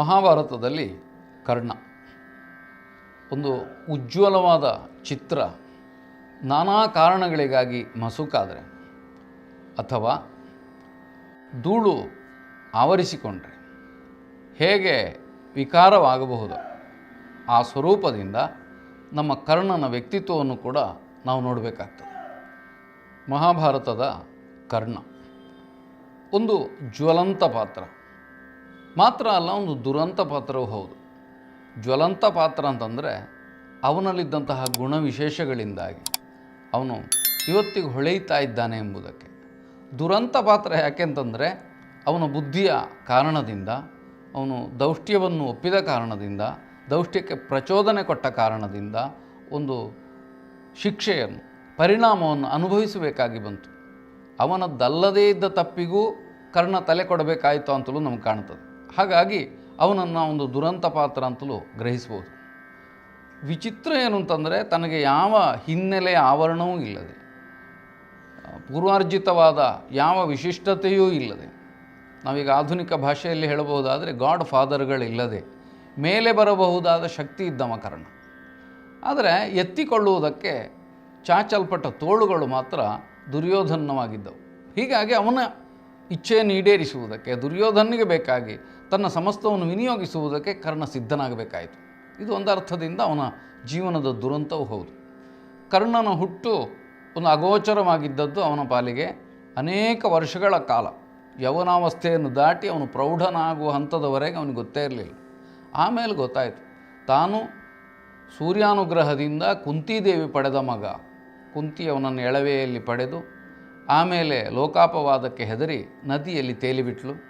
ಮಹಾಭಾರತದಲ್ಲಿ ಕರ್ಣ. ಒಂದು ಉಜ್ವಲವಾದ ಚಿತ್ರ. ನಾನಾ ಕಾರಣಗಳಿಗಾಗಿ ಮಸುಕಾದರೆ ಅಥವಾ ಧೂಳು ಆವರಿಸಿಕೊಂಡ್ರೆ ಹೇಗೆ ವಿಕಾರವಾಗಬಹುದು? ಆ ಸ್ವರೂಪದಿಂದ ನಮ್ಮ ಕರ್ಣನ ವ್ಯಕ್ತಿತ್ವವನ್ನು ಕೂಡ ನಾವು ನೋಡಬೇಕಾಗ್ತದೆ. ಮಹಾಭಾರತದ ಕರ್ಣ. ಒಂದು ಜ್ವಲಂತ ಪಾತ್ರ. ಮಾತ್ರ ಅಲ್ಲ, ಒಂದು ದುರಂತ ಪಾತ್ರವೂ ಹೌದು. ಜ್ವಲಂತ ಪಾತ್ರ ಅಂತಂದರೆ ಅವನಲ್ಲಿದ್ದಂತಹ ಗುಣವಿಶೇಷಗಳಿಂದಾಗಿ ಅವನು ಇವತ್ತಿಗೆ ಹೊಳೆಯುತ್ತಾ ಇದ್ದಾನೆ ಎಂಬುದಕ್ಕೆ. ದುರಂತ ಪಾತ್ರ ಯಾಕೆಂತಂದರೆ ಅವನ ಬುದ್ಧಿಯ ಕಾರಣದಿಂದ, ಅವನು ದೌಷ್ಟ್ಯವನ್ನು ಒಪ್ಪಿದ ಕಾರಣದಿಂದ, ದೌಷ್ಟ್ಯಕ್ಕೆ ಪ್ರಚೋದನೆ ಕೊಟ್ಟ ಕಾರಣದಿಂದ ಒಂದು ಶಿಕ್ಷೆಯನ್ನು, ಪರಿಣಾಮವನ್ನು ಅನುಭವಿಸಬೇಕಾಗಿ ಬಂತು. ಅವನದ್ದಲ್ಲದೇ ಇದ್ದ ತಪ್ಪಿಗೂ ಕರ್ಣ ತಲೆ ಕೊಡಬೇಕಾಯಿತು ಅಂತಲೂ ನಮ್ಗೆ ಕಾಣ್ತದೆ. ಹಾಗಾಗಿ ಅವನನ್ನು ಒಂದು ದುರಂತ ಪಾತ್ರ ಅಂತಲೂ ಗ್ರಹಿಸ್ಬೋದು. ವಿಚಿತ್ರ ಏನು ಅಂತಂದರೆ ತನಗೆ ಯಾವ ಹಿನ್ನೆಲೆ ಆವರಣವೂ ಇಲ್ಲದೆ, ಪೂರ್ವಾರ್ಜಿತವಾದ ಯಾವ ವಿಶಿಷ್ಟತೆಯೂ ಇಲ್ಲದೆ, ನಾವೀಗ ಆಧುನಿಕ ಭಾಷೆಯಲ್ಲಿ ಹೇಳಬಹುದಾದರೆ ಗಾಡ್ ಫಾದರ್ಗಳಿಲ್ಲದೆ ಮೇಲೆ ಬರಬಹುದಾದ ಶಕ್ತಿ ಇದ್ದವ ಕರ್ಣ. ಆದರೆ ಎತ್ತಿಕೊಳ್ಳುವುದಕ್ಕೆ ಚಾಚಲ್ಪಟ್ಟ ತೋಳುಗಳು ಮಾತ್ರ ದುರ್ಯೋಧನವಾಗಿದ್ದವು ಹೀಗಾಗಿ ಅವನ ಇಚ್ಛೆಯನ್ನು ಈಡೇರಿಸುವುದಕ್ಕೆ ದುರ್ಯೋಧನಿಗೆ ಬೇಕಾಗಿ ತನ್ನ ಸಮಸ್ತವನ್ನು ವಿನಿಯೋಗಿಸುವುದಕ್ಕೆ ಕರ್ಣ ಸಿದ್ಧನಾಗಬೇಕಾಯಿತು. ಇದು ಒಂದು ಅರ್ಥದಿಂದ ಅವನ ಜೀವನದ ದುರಂತವೂ ಹೌದು. ಕರ್ಣನ ಹುಟ್ಟು ಒಂದು ಅಗೋಚರವಾಗಿದ್ದದ್ದು ಅವನ ಪಾಲಿಗೆ ಅನೇಕ ವರ್ಷಗಳ ಕಾಲ. ಯವನಾವಸ್ಥೆಯನ್ನು ದಾಟಿ ಅವನು ಪ್ರೌಢನಾಗುವ ಹಂತದವರೆಗೆ ಅವನಿಗೆ ಗೊತ್ತೇ ಇರಲಿಲ್ಲ. ಆಮೇಲೆ ಗೊತ್ತಾಯಿತು, ತಾನು ಸೂರ್ಯಾನುಗ್ರಹದಿಂದ ಕುಂತಿದೇವಿ ಪಡೆದ ಮಗ. ಕುಂತಿ ಅವನನ್ನು ಎಳವೆಯಲ್ಲಿ ಪಡೆದು ಆಮೇಲೆ ಲೋಕಾಪವಾದಕ್ಕೆ ಹೆದರಿ ನದಿಯಲ್ಲಿ ತೇಲಿಬಿಟ್ಲು.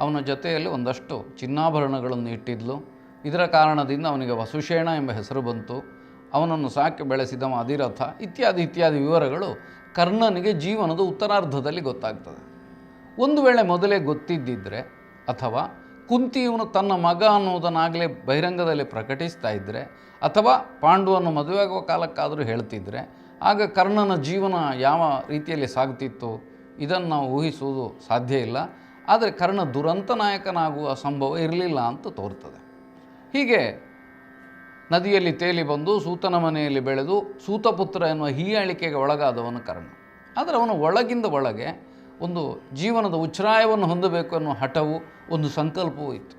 ಅವನ ಜೊತೆಯಲ್ಲಿ ಒಂದಷ್ಟು ಚಿನ್ನಾಭರಣಗಳನ್ನು ಇಟ್ಟಿದ್ಲು. ಇದರ ಕಾರಣದಿಂದ ಅವನಿಗೆ ವಸುಷೇಣ ಎಂಬ ಹೆಸರು ಬಂತು. ಅವನನ್ನು ಸಾಕಿ ಬೆಳೆಸಿದ ಅಧಿರಥ ಇತ್ಯಾದಿ ಇತ್ಯಾದಿ ವಿವರಗಳು ಕರ್ಣನಿಗೆ ಜೀವನದ ಉತ್ತರಾರ್ಧದಲ್ಲಿ ಗೊತ್ತಾಗ್ತದೆ. ಒಂದು ವೇಳೆ ಮೊದಲೇ ಗೊತ್ತಿದ್ದಿದ್ದರೆ ಅಥವಾ ಕುಂತಿ ಇವನು ತನ್ನ ಮಗ ಅನ್ನೋದನ್ನಾಗಲೇ ಬಹಿರಂಗದಲ್ಲಿ ಪ್ರಕಟಿಸ್ತಾ ಇದ್ದರೆ ಅಥವಾ ಪಾಂಡುವನ್ನು ಮದುವೆಯಾಗುವ ಕಾಲಕ್ಕಾದರೂ ಹೇಳ್ತಿದ್ರೆ, ಆಗ ಕರ್ಣನ ಜೀವನ ಯಾವ ರೀತಿಯಲ್ಲಿ ಸಾಗ್ತಿತ್ತು? ಇದನ್ನು ನಾವು ಊಹಿಸುವುದು ಸಾಧ್ಯ ಇಲ್ಲ. ಆದರೆ ಕರ್ಣ ದುರಂತ ನಾಯಕನಾಗುವ ಸಂಭವ ಇರಲಿಲ್ಲ ಅಂತ ತೋರ್ತದೆ ಹೀಗೆ ನದಿಯಲ್ಲಿ ತೇಲಿ ಬಂದು ಸೂತನ ಮನೆಯಲ್ಲಿ ಬೆಳೆದು ಸೂತಪುತ್ರ ಎನ್ನುವ ಹೀಯಾಳಿಕೆಗೆ ಒಳಗಾದವನು ಕರ್ಣ. ಆದರೆ ಅವನು ಒಳಗಿಂದ ಒಳಗೆ ಒಂದು ಜೀವನದ ಉಚ್ಛ್ರಾಯವನ್ನು ಹೊಂದಬೇಕು ಅನ್ನುವ ಹಠವು, ಒಂದು ಸಂಕಲ್ಪವೂ ಇತ್ತು.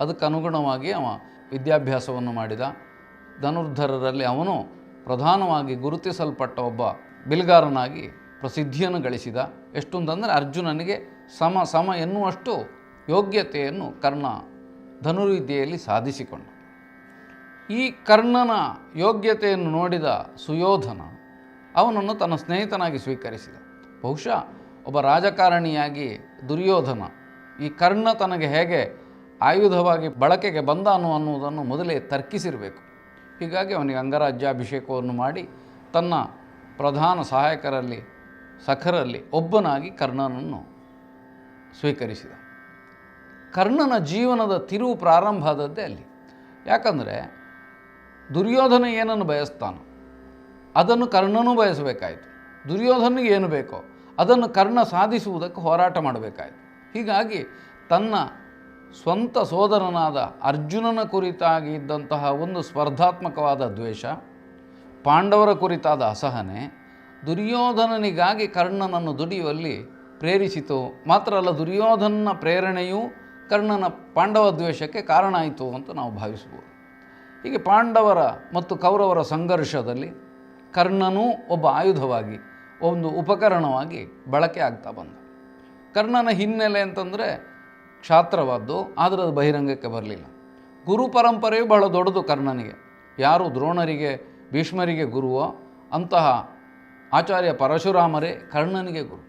ಅದಕ್ಕೆ ಅನುಗುಣವಾಗಿ ಅವ ವಿದ್ಯಾಭ್ಯಾಸವನ್ನು ಮಾಡಿದ. ಧನುರ್ಧರರಲ್ಲಿ ಅವನು ಪ್ರಧಾನವಾಗಿ ಗುರುತಿಸಲ್ಪಟ್ಟ ಒಬ್ಬ ಬಿಲ್ಗಾರನಾಗಿ ಪ್ರಸಿದ್ಧಿಯನ್ನು ಗಳಿಸಿದ. ಎಷ್ಟೊಂದು ಅಂತಂದರೆ ಅರ್ಜುನನಿಗೆ ಸಮ ಸಮ ಎನ್ನುವಷ್ಟು ಯೋಗ್ಯತೆಯನ್ನು ಕರ್ಣ ಧನುರ್ವಿದ್ಯೆಯಲ್ಲಿ ಸಾಧಿಸಿಕೊಂಡ. ಈ ಕರ್ಣನ ಯೋಗ್ಯತೆಯನ್ನು ನೋಡಿದ ಸುಯೋಧನ ಅವನನ್ನು ತನ್ನ ಸ್ನೇಹಿತನಾಗಿ ಸ್ವೀಕರಿಸಿದ. ಬಹುಶಃ ಒಬ್ಬ ರಾಜಕಾರಣಿಯಾಗಿ ದುರ್ಯೋಧನ ಈ ಕರ್ಣ ತನಗೆ ಹೇಗೆ ಆಯುಧವಾಗಿ ಬಳಕೆಗೆ ಬಂದಾನು ಅನ್ನುವುದನ್ನು ಮೊದಲೇ ತರ್ಕಿಸಿರಬೇಕು. ಹೀಗಾಗಿ ಅವನಿಗೆ ಅಂಗರಾಜ್ಯಾಭಿಷೇಕವನ್ನು ಮಾಡಿ ತನ್ನ ಪ್ರಧಾನ ಸಹಾಯಕರಲ್ಲಿ, ಸಖರಲ್ಲಿ ಒಬ್ಬನಾಗಿ ಕರ್ಣನನ್ನು ಸ್ವೀಕರಿಸಿದ. ಕರ್ಣನ ಜೀವನದ ತಿರುವು ಪ್ರಾರಂಭ ಆದದ್ದೇ ಅಲ್ಲಿ. ಯಾಕಂದರೆ ದುರ್ಯೋಧನ ಏನನ್ನು ಬಯಸ್ತಾನೋ, ಅದನ್ನು ಕರ್ಣನೂ ಬಯಸಬೇಕಾಯಿತು. ದುರ್ಯೋಧನಿಗೆ ಏನು ಬೇಕೋ, ಅದನ್ನು ಕರ್ಣ ಸಾಧಿಸುವುದಕ್ಕೆ ಹೋರಾಟ ಮಾಡಬೇಕಾಯಿತು. ಹೀಗಾಗಿ ತನ್ನ ಸ್ವಂತ ಸೋದರನಾದ ಅರ್ಜುನನ ಕುರಿತಾಗಿ ಇದ್ದಂತಹ ಒಂದು ಸ್ಪರ್ಧಾತ್ಮಕವಾದ ದ್ವೇಷ, ಪಾಂಡವರ ಕುರಿತಾದ ಅಸಹನೆ, ದುರ್ಯೋಧನನಿಗಾಗಿ ಕರ್ಣನನ್ನು ದುಡಿಯುವಲ್ಲಿ ಪ್ರೇರಿಸಿತು. ಮಾತ್ರ ಅಲ್ಲ, ದುರ್ಯೋಧನನ ಪ್ರೇರಣೆಯು ಕರ್ಣನ ಪಾಂಡವ ದ್ವೇಷಕ್ಕೆ ಕಾರಣ ಆಯಿತು ಅಂತ ನಾವು ಭಾವಿಸ್ಬೋದು. ಹೀಗೆ ಪಾಂಡವರ ಮತ್ತು ಕೌರವರ ಸಂಘರ್ಷದಲ್ಲಿ ಕರ್ಣನೂ ಒಬ್ಬ ಆಯುಧವಾಗಿ, ಒಂದು ಉಪಕರಣವಾಗಿ ಬಳಕೆ ಆಗ್ತಾ ಬಂದ. ಕರ್ಣನ ಹಿನ್ನೆಲೆ ಅಂತಂದರೆ ಕ್ಷಾತ್ರವಾದ್ದು, ಆದರೆ ಅದು ಬಹಿರಂಗಕ್ಕೆ ಬರಲಿಲ್ಲ. ಗುರು ಪರಂಪರೆಯು ಬಹಳ ದೊಡ್ಡದು ಕರ್ಣನಿಗೆ. ಯಾರು ದ್ರೋಣರಿಗೆ, ಭೀಷ್ಮರಿಗೆ ಗುರುವೋ, ಅಂತಹ ಆಚಾರ್ಯ ಪರಶುರಾಮರೇ ಕರ್ಣನಿಗೆ ಗುರು.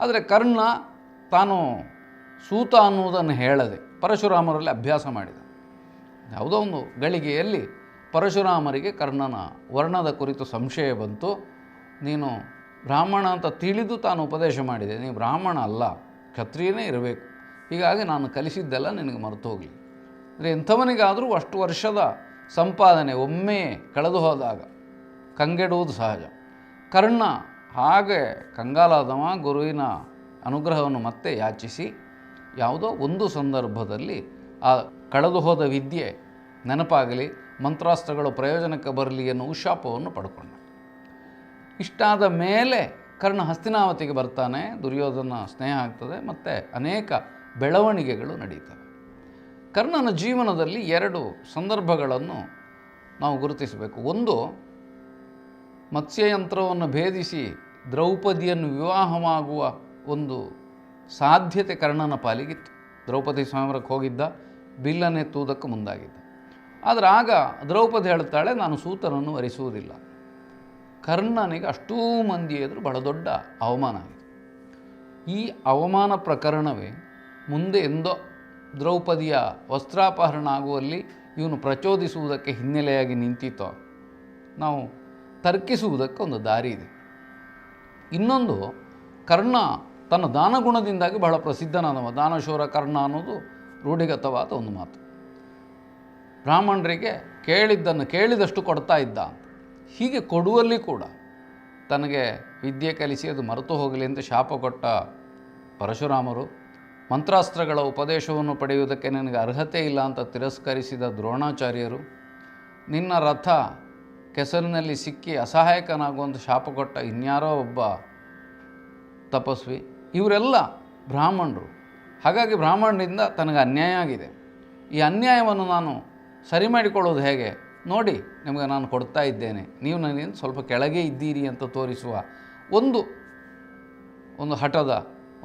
ಆದರೆ ಕರ್ಣ ತಾನು ಸೂತ ಅನ್ನುವುದನ್ನು ಹೇಳದೆ ಪರಶುರಾಮರಲ್ಲಿ ಅಭ್ಯಾಸ ಮಾಡಿದ. ಯಾವುದೋ ಒಂದು ಗಳಿಗೆಯಲ್ಲಿ ಪರಶುರಾಮರಿಗೆ ಕರ್ಣನ ವರ್ಣದ ಕುರಿತು ಸಂಶಯ ಬಂತು. ನೀನು ಬ್ರಾಹ್ಮಣ ಅಂತ ತಿಳಿದು ತಾನು ಉಪದೇಶ ಮಾಡಿದೆ. ನೀನು ಬ್ರಾಹ್ಮಣ ಅಲ್ಲ, ಕ್ಷತ್ರಿಯನೇ ಇರಬೇಕು. ಹೀಗಾಗಿ ನಾನು ಕಲಿಸಿದ್ದೆಲ್ಲ ನಿನಗೆ ಮರೆತು ಹೋಗಲಿ. ಅಂದರೆ ಎಂಥವನಿಗಾದರೂ ಅಷ್ಟು ವರ್ಷದ ಸಂಪಾದನೆ ಒಮ್ಮೆ ಕಳೆದು ಹೋದಾಗ ಕಂಗೆಡುವುದು ಸಹಜ. ಕರ್ಣ ಹಾಗೆ ಕಂಗಾಲಾದವ ಗುರುವಿನ ಅನುಗ್ರಹವನ್ನು ಮತ್ತೆ ಯಾಚಿಸಿ ಯಾವುದೋ ಒಂದು ಸಂದರ್ಭದಲ್ಲಿ ಆ ಕಳೆದು ಹೋದ ವಿದ್ಯೆ ನೆನಪಾಗಲಿ, ಮಂತ್ರಾಸ್ತ್ರಗಳು ಪ್ರಯೋಜನಕ್ಕೆ ಬರಲಿ ಎನ್ನುವ ಶಾಪವನ್ನು ಪಡ್ಕೊಂಡ. ಇಷ್ಟಾದ ಮೇಲೆ ಕರ್ಣ ಹಸ್ತಿನಾವತಿಗೆ ಬರ್ತಾನೆ, ದುರ್ಯೋಧನ ಸ್ನೇಹ ಆಗ್ತದೆ, ಮತ್ತು ಅನೇಕ ಬೆಳವಣಿಗೆಗಳು ನಡೀತವೆ. ಕರ್ಣನ ಜೀವನದಲ್ಲಿ ಎರಡು ಸಂದರ್ಭಗಳನ್ನು ನಾವು ಗುರುತಿಸಬೇಕು. ಒಂದು, ಮತ್ಸ್ಯಯಂತ್ರವನ್ನು ಭೇದಿಸಿ ದ್ರೌಪದಿಯನ್ನು ವಿವಾಹವಾಗುವ ಒಂದು ಸಾಧ್ಯತೆ ಕರ್ಣನ ಪಾಲಿಗಿತ್ತು. ದ್ರೌಪದಿ ಸ್ವಯಂವರಕ್ಕೆ ಹೋಗಿದ್ದ ಬಿಲ್ಲನೆತ್ತುವುದಕ್ಕೆ ಮುಂದಾಗಿದ್ದ. ಆದರೆ ಆಗ ದ್ರೌಪದಿ ಹೇಳ್ತಾಳೆ, ನಾನು ಸೂತನನ್ನು ವರಿಸುವುದಿಲ್ಲ. ಕರ್ಣನಿಗೆ ಅಷ್ಟೂ ಮಂದಿ ಎದುರು ಬಹಳ ದೊಡ್ಡ ಅವಮಾನ ಆಗಿದೆ. ಈ ಅವಮಾನ ಪ್ರಕರಣವೇ ಮುಂದೆ ಎಂದೋ ದ್ರೌಪದಿಯ ವಸ್ತ್ರಾಪಹರಣ ಆಗುವಲ್ಲಿ ಇವನು ಪ್ರಚೋದಿಸುವುದಕ್ಕೆ ಹಿನ್ನೆಲೆಯಾಗಿ ನಿಂತಿತೋ ನಾವು ತರ್ಕಿಸುವುದಕ್ಕೆ ಒಂದು ದಾರಿ ಇದೆ. ಇನ್ನೊಂದು, ಕರ್ಣ ತನ್ನ ದಾನಗುಣದಿಂದಾಗಿ ಬಹಳ ಪ್ರಸಿದ್ಧನಾದವ. ದಾನಶೂರ ಕರ್ಣ ಅನ್ನೋದು ರೂಢಿಗತವಾದ ಒಂದು ಮಾತು. ಬ್ರಾಹ್ಮಣರಿಗೆ ಕೇಳಿದ್ದನ್ನು ಕೇಳಿದಷ್ಟು ಕೊಡ್ತಾ ಇದ್ದ. ಹೀಗೆ ಕೊಡುವಲ್ಲಿ ಕೂಡ ತನಗೆ ವಿದ್ಯೆ ಕಲಿಸಿ ಅದು ಮರೆತು ಹೋಗಲಿ ಅಂತ ಶಾಪ ಕೊಟ್ಟ ಪರಶುರಾಮರು ಮಂತ್ರಾಸ್ತ್ರಗಳ ಉಪದೇಶವನ್ನು ಪಡೆಯುವುದಕ್ಕೆ ನನಗೆ ಅರ್ಹತೆ ಇಲ್ಲ ಅಂತ ತಿರಸ್ಕರಿಸಿದ ದ್ರೋಣಾಚಾರ್ಯರು, ನಿನ್ನ ರಥ ಕೆಸರಿನಲ್ಲಿ ಸಿಕ್ಕಿ ಅಸಹಾಯಕನಾಗುವಂಥ ಶಾಪ ಕೊಟ್ಟ ಇನ್ಯಾರೋ ಒಬ್ಬ ತಪಸ್ವಿ, ಇವರೆಲ್ಲ ಬ್ರಾಹ್ಮಣರು. ಹಾಗಾಗಿ ಬ್ರಾಹ್ಮಣರಿಂದ ತನಗೆ ಅನ್ಯಾಯ ಆಗಿದೆ. ಈ ಅನ್ಯಾಯವನ್ನು ನಾನು ಸರಿ ಮಾಡಿಕೊಳ್ಳೋದು ಹೇಗೆ? ನೋಡಿ, ನಿಮಗೆ ನಾನು ಕೊಡ್ತಾ ಇದ್ದೇನೆ. ನೀವು ನನಗೇನು ಸ್ವಲ್ಪ ಕೆಳಗೆ ಇದ್ದೀರಿ ಅಂತ ತೋರಿಸುವ ಒಂದು ಒಂದು ಹಠದ,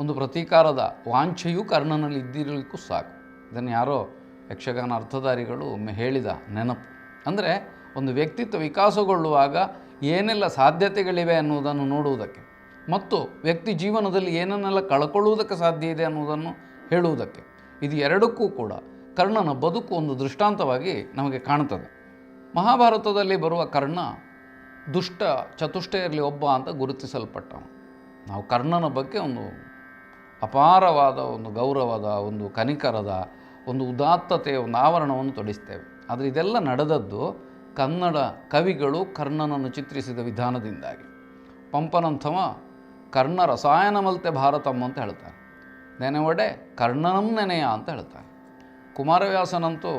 ಒಂದು ಪ್ರತೀಕಾರದ ವಾಂಛೆಯೂ ಕರ್ಣನಲ್ಲಿ ಇದ್ದಿರಲಿಕ್ಕೂ ಸಾಕು. ಇದನ್ನು ಯಾರೋ ಯಕ್ಷಗಾನ ಅರ್ಥಧಾರಿಗಳು ಒಮ್ಮೆ ಹೇಳಿದ ನೆನಪು. ಅಂದರೆ ಒಂದು ವ್ಯಕ್ತಿತ್ವ ವಿಕಾಸಗೊಳ್ಳುವಾಗ ಏನೆಲ್ಲ ಸಾಧ್ಯತೆಗಳಿವೆ ಅನ್ನುವುದನ್ನು ನೋಡುವುದಕ್ಕೆ, ಮತ್ತು ವ್ಯಕ್ತಿ ಜೀವನದಲ್ಲಿ ಏನನ್ನೆಲ್ಲ ಕಳ್ಕೊಳ್ಳುವುದಕ್ಕೆ ಸಾಧ್ಯ ಇದೆ ಅನ್ನುವುದನ್ನು ಹೇಳುವುದಕ್ಕೆ, ಇದು ಎರಡಕ್ಕೂ ಕೂಡ ಕರ್ಣನ ಬದುಕು ಒಂದು ದೃಷ್ಟಾಂತವಾಗಿ ನಮಗೆ ಕಾಣುತ್ತದೆ ಮಹಾಭಾರತದಲ್ಲಿ ಬರುವ ಕರ್ಣ ದುಷ್ಟ ಚತುಷ್ಟೆಯಲ್ಲಿ ಒಬ್ಬ ಅಂತ ಗುರುತಿಸಲ್ಪಟ್ಟವ ನಾವು ಕರ್ಣನ ಬಗ್ಗೆ ಒಂದು ಅಪಾರವಾದ ಒಂದು ಗೌರವದ, ಒಂದು ಕನಿಕರದ, ಒಂದು ಉದಾತ್ತತೆಯ ಒಂದು ಆವರಣವನ್ನು ತೊಡಿಸ್ತೇವೆ. ಆದರೆ ಇದೆಲ್ಲ ನಡೆದದ್ದು ಕನ್ನಡ ಕವಿಗಳು ಕರ್ಣನನ್ನು ಚಿತ್ರಿಸಿದ ವಿಧಾನದಿಂದಾಗಿ. ಪಂಪನಂಥವ ಕರ್ಣ ರಸಾಯನಮಲ್ತೆ ಭಾರತಮ್ಮ ಭಾರತಂ ಅಂತ ಹೇಳ್ತಾರೆ ನೆನೆವಡೆ ಕರ್ಣನಂ ನೆನೆಯ ಅಂತ ಹೇಳ್ತಾನೆ. ಕುಮಾರವ್ಯಾಸನಂತೂ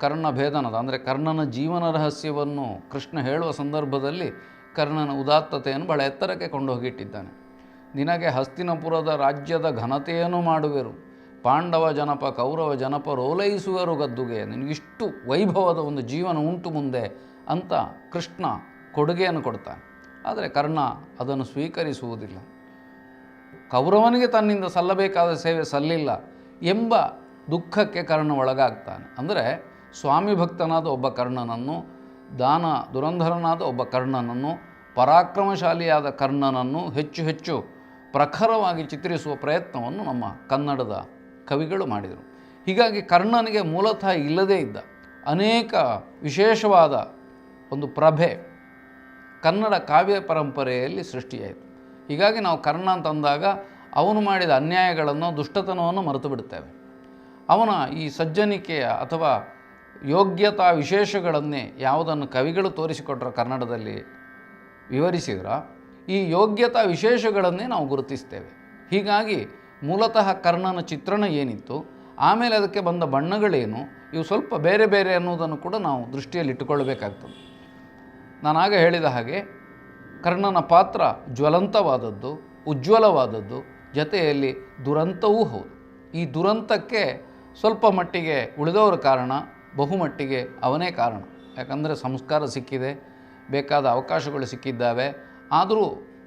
ಕರ್ಣ ಭೇದನದ, ಅಂದರೆ ಕರ್ಣನ ಜೀವನ ರಹಸ್ಯವನ್ನು ಕೃಷ್ಣ ಹೇಳುವ ಸಂದರ್ಭದಲ್ಲಿ ಕರ್ಣನ ಉದಾತ್ತತೆಯನ್ನು ಬಹಳ ಎತ್ತರಕ್ಕೆ ಕೊಂಡೋಗಿಟ್ಟಿದ್ದಾನೆ. ನಿನಗೆ ಹಸ್ತಿನಪುರದ ರಾಜ್ಯದ ಘನತೆಯನ್ನು ಮಾಡುವೆರು ಪಾಂಡವ ಜನಪ, ಕೌರವ ಜನಪ ರೋಲೈಸುವರು ಗದ್ದುಗೆ. ನಿನಗಿಷ್ಟು ವೈಭವದ ಒಂದು ಜೀವನ ಉಂಟು ಮುಂದೆ ಅಂತ ಕೃಷ್ಣ ಕೊಡುಗೆಯನ್ನು ಕೊಡ್ತಾನೆ. ಆದರೆ ಕರ್ಣ ಅದನ್ನು ಸ್ವೀಕರಿಸುವುದಿಲ್ಲ. ಕೌರವನಿಗೆ ತನ್ನಿಂದ ಸಲ್ಲಬೇಕಾದ ಸೇವೆ ಸಲ್ಲಿಲ್ಲ ಎಂಬ ದುಃಖಕ್ಕೆ ಕರ್ಣ ಒಳಗಾಗ್ತಾನೆ. ಅಂದರೆ ಸ್ವಾಮಿ ಭಕ್ತನಾದ ಒಬ್ಬ ಕರ್ಣನನ್ನು, ದಾನ ದುರಂಧರನಾದ ಒಬ್ಬ ಕರ್ಣನನ್ನು, ಪರಾಕ್ರಮಶಾಲಿಯಾದ ಕರ್ಣನನ್ನು ಹೆಚ್ಚು ಹೆಚ್ಚು ಪ್ರಖರವಾಗಿ ಚಿತ್ರಿಸುವ ಪ್ರಯತ್ನವನ್ನು ನಮ್ಮ ಕನ್ನಡದ ಕವಿಗಳು ಮಾಡಿದರು. ಹೀಗಾಗಿ ಕರ್ಣನಿಗೆ ಮೂಲತಃ ಇಲ್ಲದೇ ಇದ್ದ ಅನೇಕ ವಿಶೇಷವಾದ ಒಂದು ಪ್ರಭೆ ಕನ್ನಡ ಕಾವ್ಯ ಪರಂಪರೆಯಲ್ಲಿ ಸೃಷ್ಟಿಯಾಯಿತು. ಹೀಗಾಗಿ ನಾವು ಕರ್ಣ ಅಂತಂದಾಗ ಅವನು ಮಾಡಿದ ಅನ್ಯಾಯಗಳನ್ನು, ದುಷ್ಟತನವನ್ನು ಮರೆತು ಬಿಡ್ತೇವೆ ಅವನ ಈ ಸಜ್ಜನಿಕೆಯ ಅಥವಾ ಯೋಗ್ಯತಾ ವಿಶೇಷಗಳನ್ನೇ ಯಾವುದನ್ನು ಕವಿಗಳು ತೋರಿಸಿಕೊಟ್ರ ಕನ್ನಡದಲ್ಲಿ ವಿವರಿಸಿದ್ರ, ಈ ಯೋಗ್ಯತಾ ವಿಶೇಷಗಳನ್ನೇ ನಾವು ಗುರುತಿಸ್ತೇವೆ. ಹೀಗಾಗಿ ಮೂಲತಃ ಕರ್ಣನ ಚಿತ್ರಣ ಏನಿತ್ತು, ಆಮೇಲೆ ಅದಕ್ಕೆ ಬಂದ ಬಣ್ಣಗಳೇನು, ಇವು ಸ್ವಲ್ಪ ಬೇರೆ ಬೇರೆ ಅನ್ನೋದನ್ನು ಕೂಡ ನಾವು ದೃಷ್ಟಿಯಲ್ಲಿ ಇಟ್ಟುಕೊಳ್ಳಬೇಕಾಗ್ತದೆ. ನಾನಾಗ ಹೇಳಿದ ಹಾಗೆ, ಕರ್ಣನ ಪಾತ್ರ ಜ್ವಲಂತವಾದದ್ದು, ಉಜ್ವಲವಾದದ್ದು, ಜೊತೆಯಲ್ಲಿ ದುರಂತವೂ ಹೌದು. ಈ ದುರಂತಕ್ಕೆ ಸ್ವಲ್ಪ ಮಟ್ಟಿಗೆ ಉಳಿದವರ ಕಾರಣ, ಬಹುಮಟ್ಟಿಗೆ ಅವನೇ ಕಾರಣ. ಯಾಕಂದರೆ ಸಂಸ್ಕಾರ ಸಿಕ್ಕಿದೆ, ಬೇಕಾದ ಅವಕಾಶಗಳು ಸಿಕ್ಕಿದ್ದಾವೆ, ಆದರೂ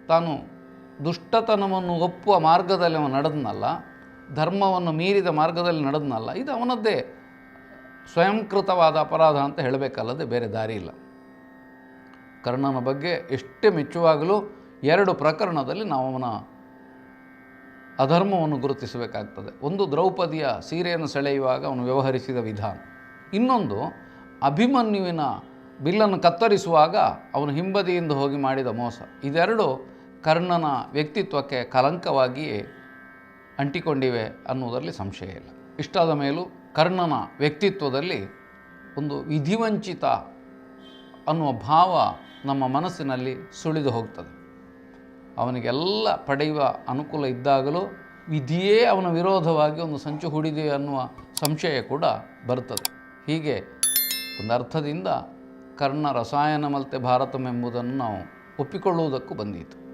ತಾನು ದುಷ್ಟತನವನ್ನು ಒಪ್ಪುವ ಮಾರ್ಗದಲ್ಲಿ ಅವನು ನಡೆದನಲ್ಲ, ಧರ್ಮವನ್ನು ಮೀರಿದ ಮಾರ್ಗದಲ್ಲಿ ನಡೆದನಲ್ಲ, ಇದು ಅವನದ್ದೇ ಸ್ವಯಂಕೃತವಾದ ಅಪರಾಧ ಅಂತ ಹೇಳಬೇಕಲ್ಲದೆ ಬೇರೆ ದಾರಿ ಇಲ್ಲ. ಕರ್ಣನ ಬಗ್ಗೆ ಎಷ್ಟೇ ಮೆಚ್ಚುವಾಗಲೂ ಎರಡು ಪ್ರಕರಣದಲ್ಲಿ ನಾವು ಅವನ ಅಧರ್ಮವನ್ನು ಗುರುತಿಸಬೇಕಾಗ್ತದೆ. ಒಂದು ದ್ರೌಪದಿಯ ಸೀರೆಯನ್ನು ಸೆಳೆಯುವಾಗ ಅವನು ವ್ಯವಹರಿಸಿದ ವಿಧಾನ. ಇನ್ನೊಂದು, ಅಭಿಮನ್ಯುವಿನ ಬಿಲ್ಲನ್ನು ಕತ್ತರಿಸುವಾಗ ಅವನು ಹಿಂಬದಿಯಿಂದ ಹೋಗಿ ಮಾಡಿದ ಮೋಸ. ಇದೆರಡು ಕರ್ಣನ ವ್ಯಕ್ತಿತ್ವಕ್ಕೆ ಕಲಂಕವಾಗಿ ಅಂಟಿಕೊಂಡಿವೆ ಅನ್ನುವುದರಲ್ಲಿ ಸಂಶಯ ಇಲ್ಲ. ಇಷ್ಟಾದ ಮೇಲೂ ಕರ್ಣನ ವ್ಯಕ್ತಿತ್ವದಲ್ಲಿ ಒಂದು ವಿಧಿವಂಚಿತ ಅನ್ನುವ ಭಾವ ನಮ್ಮ ಮನಸ್ಸಿನಲ್ಲಿ ಸುಳಿದು ಹೋಗ್ತದೆ. ಅವನಿಗೆಲ್ಲ ಪಡೆಯುವ ಅನುಕೂಲ ಇದ್ದಾಗಲೂ ವಿಧಿಯೇ ಅವನ ವಿರೋಧವಾಗಿ ಒಂದು ಸಂಚು ಹೂಡಿದೆ ಅನ್ನುವ ಸಂಶಯ ಕೂಡ ಬರ್ತದೆ. ಹೀಗೆ ಒಂದು ಅರ್ಥದಿಂದ ಕರ್ಣ ರಸಾಯನ ಮಲ್ತೆ ಭಾರತಂ ಎಂಬುದನ್ನು ನಾವು ಒಪ್ಪಿಕೊಳ್ಳುವುದಕ್ಕೂ ಬಂದೀತು.